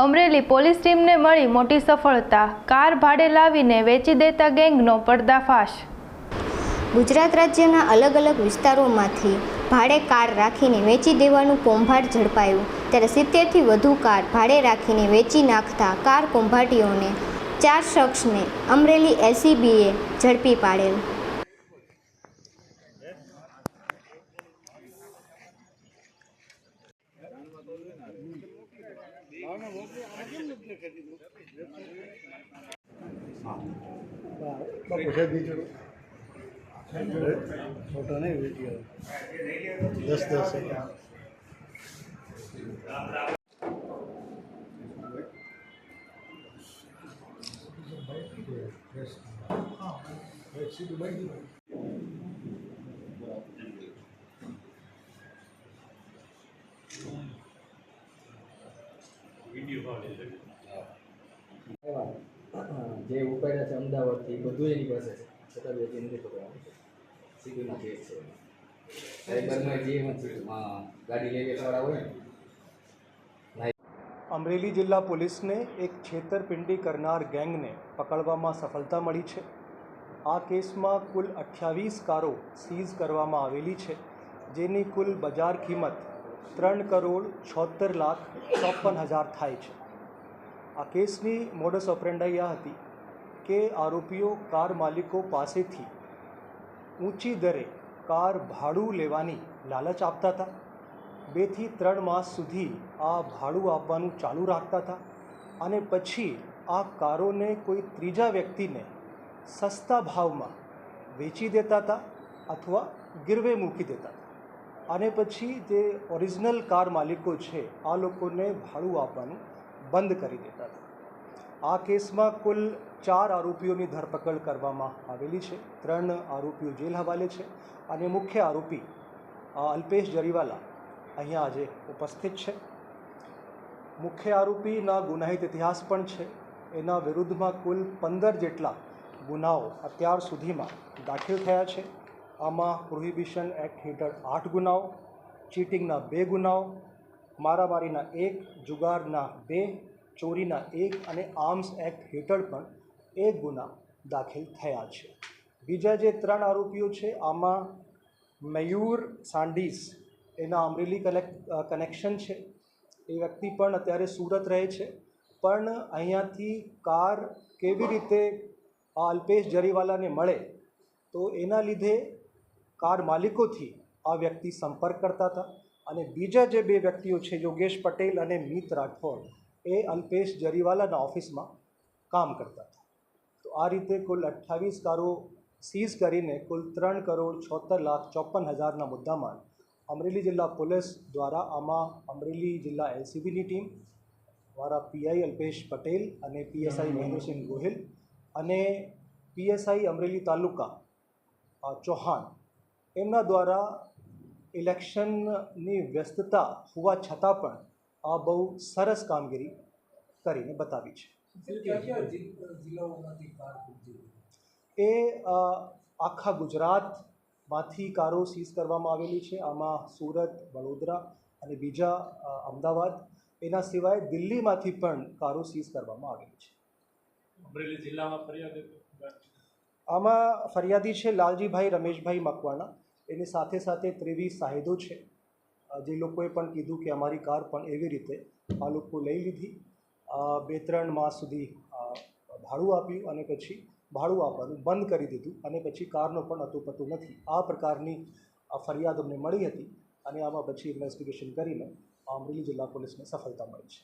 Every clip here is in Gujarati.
અમરેલી પોલીસ ટીમને મળી મોટી સફળતા. કાર ભાડે લાવીને વેચી દેતા ગેંગનો પર્દાફાશ. ગુજરાત રાજ્યના અલગ અલગ વિસ્તારોમાંથી ભાડે કાર રાખીને વેચી દેવાનું કૌભાંડ ઝડપાયું. ત્યારે સિત્તેરથી વધુ કાર ભાડે રાખીને વેચી નાખતા કાર કૌભાંડીઓને ચાર શખ્સને અમરેલી એસીબીએ ઝડપી પાડેલ. छोटा नहीं वीडियो दस दस Yes. Ah, let's see the way you જે ઉપાડ્યા છે અમદાવાદથી બધું એની પાસે છે. છતાં બે નથી પકડવાનું. સિટીમાં જે છે. સાયબરમાં જે ગાડી લઈ બેસવાળા હોય ને. અમરેલી જિલ્લા પોલીસને એક છેતરપિંડી કરનાર ગેંગને પકડવામાં સફળતા મળી છે. આ કેસમાં કુલ અઠ્યાવીસ કારો સીઝ કરવામાં આવેલી છે, જેની કુલ બજાર કિંમત ત્રણ કરોડ છોતેર લાખ ચોપન હજાર થાય છે. આ કેસની મોડસ ઓપરેન્ડાઈ આ હતી. કે આરોપીઓ કાર માલિકો પાસેથી ઊંચી દરે કાર ભાડું લેવાની લાલચ આપતા હતા. બેથી ત્રણ માસ સુધી આ ભાડું આપવાનું ચાલુ રાખતા હતા અને પછી આ કારોને કોઈ ત્રીજા વ્યક્તિને સસ્તા ભાવમાં વેચી દેતા હતા અથવા ગીરવે મૂકી દેતા હતા. અને પછી જે ઓરિજિનલ કાર માલિકો છે, આ લોકોને ભાડું આપવાનું બંધ કરી દેતા હતા. આ કેસમાં કુલ ચાર આરોપીઓની ધરપકડ કરવામાં આવેલી છે. ત્રણ આરોપીઓ જેલ હવાલે છે અને મુખ્ય આરોપી અલ્પેશ જરીવાલા અહીંયા આજે ઉપસ્થિત છે. મુખ્ય આરોપીના ગુનાહિત ઇતિહાસ પણ છે. એના વિરુદ્ધમાં કુલ પંદર જેટલા ગુનાઓ અત્યાર સુધીમાં દાખલ થયા છે. આમાં પ્રોહિબિશન એક્ટ હેઠળ આઠ ગુનાઓ, ચીટિંગના બે ગુનાઓ, મારામારીના એક, જુગારના બે ચોરીના એક અને આર્મ્સ એક્ટ હેઠળ પણ એક ગુના દાખલ થયા છે. બીજા જે ત્રણ આરોપીઓ છે, આમાં મયુર સાંડીસ, એના અમરેલી કનેક્ટ કનેક્શન છે. એ વ્યક્તિ પણ અત્યારે સુરત રહે છે. પણ અહીંયાથી કાર કેવી રીતે આ અલ્પેશ જરીવાલાને મળે, તો એના લીધે કાર માલિકોથી આ વ્યક્તિ સંપર્ક કરતા હતા. અને બીજા જે બે વ્યક્તિઓ છે, યોગેશ પટેલ અને મિત રાઠોડ એ અલ્પેશ જરીવાલાના ઓફિસમાં કામ કરતા હતા. તો આ રીતે કુલ અઠ્ઠાવીસ કારો સીઝ કરીને કુલ ત્રણ કરોડ છોતેર લાખ ચોપન હજારના મુદ્દામાં અમરેલી જિલ્લા પોલીસ દ્વારા આમાં અમરેલી જિલ્લા એલસીબીની ટીમ મારા પીઆઈ અલ્પેશ પટેલ અને પીએસઆઈ મહેન્દ્રસિંહ ગોહિલ અને પીએસઆઈ અમરેલી તાલુકા ચૌહાણ એમના દ્વારા ઇલેક્શનની વ્યસ્તતા હોવા છતાં પણ આ બહુ સરસ કામગીરી કરીને બતાવી છે. એ આખા ગુજરાતમાંથી કારો સીઝ કરવામાં આવેલી છે. આમાં સુરત વડોદરા અને બીજા અમદાવાદ એના સિવાય દિલ્હીમાંથી પણ કારો સીઝ કરવામાં આવેલી છે. અમરેલી જિલ્લામાં ફરિયાદ આમાં ફરિયાદી છે લાલજીભાઈ રમેશભાઈ મકવાણા. એની સાથે સાથે ત્રેવીસ સાહેદો છે. જે લોકોએ પણ કીધું કે અમારી કાર પણ એવી રીતે આ લોકો લઈ લીધી. બે ત્રણ માસ સુધી ભાડું આપ્યું અને પછી ભાડું આપવાનું બંધ કરી દીધું અને પછી કારનો પણ અતુપતું નથી. આ પ્રકારની ફરિયાદ અમને મળી હતી અને આમાં પછી ઇન્વેસ્ટિગેશન કરીને અમરેલી જિલ્લા પોલીસને સફળતા મળી છે.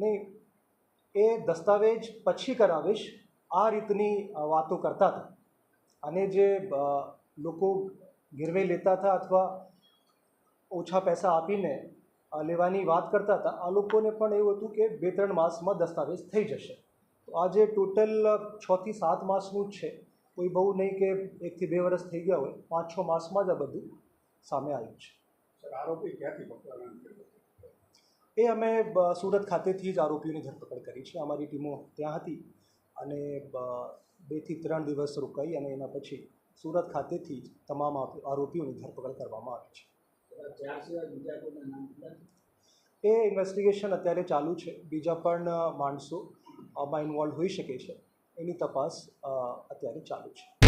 નહીં, એ દસ્તાવેજ પછી કરાવીશ. આ રીતની વાતો કરતા હતા. અને જે લોકો ગીરવે લેતા હતા અથવા ઓછા પૈસા આપીને લેવાની વાત કરતા હતા આ લોકોને પણ એવું હતું કે બે ત્રણ માસમાં દસ્તાવેજ થઈ જશે. તો આજે ટોટલ છથી સાત માસનું જ છે. કોઈ બહુ નહીં કે એકથી બે વર્ષ થઈ ગયા હોય પાંચ છ માસમાં જ આ બધું સામે આવ્યું છે. આરોપી ક્યાંથી પકડવાના એ અમે સુરત ખાતેથી જ આરોપીઓની ધરપકડ કરી છે. અમારી ટીમો ત્યાં હતી અને બેથી ત્રણ દિવસ રોકાઈ અને એના પછી સુરત ખાતેથી જ તમામ આરોપીઓની ધરપકડ કરવામાં આવી છે. એ ઇન્વેસ્ટિગેશન અત્યારે ચાલુ છે. બીજા પણ માણસો આમાં ઇન્વોલ્વ હોઈ શકે છે. એની તપાસ અત્યારે ચાલુ છે.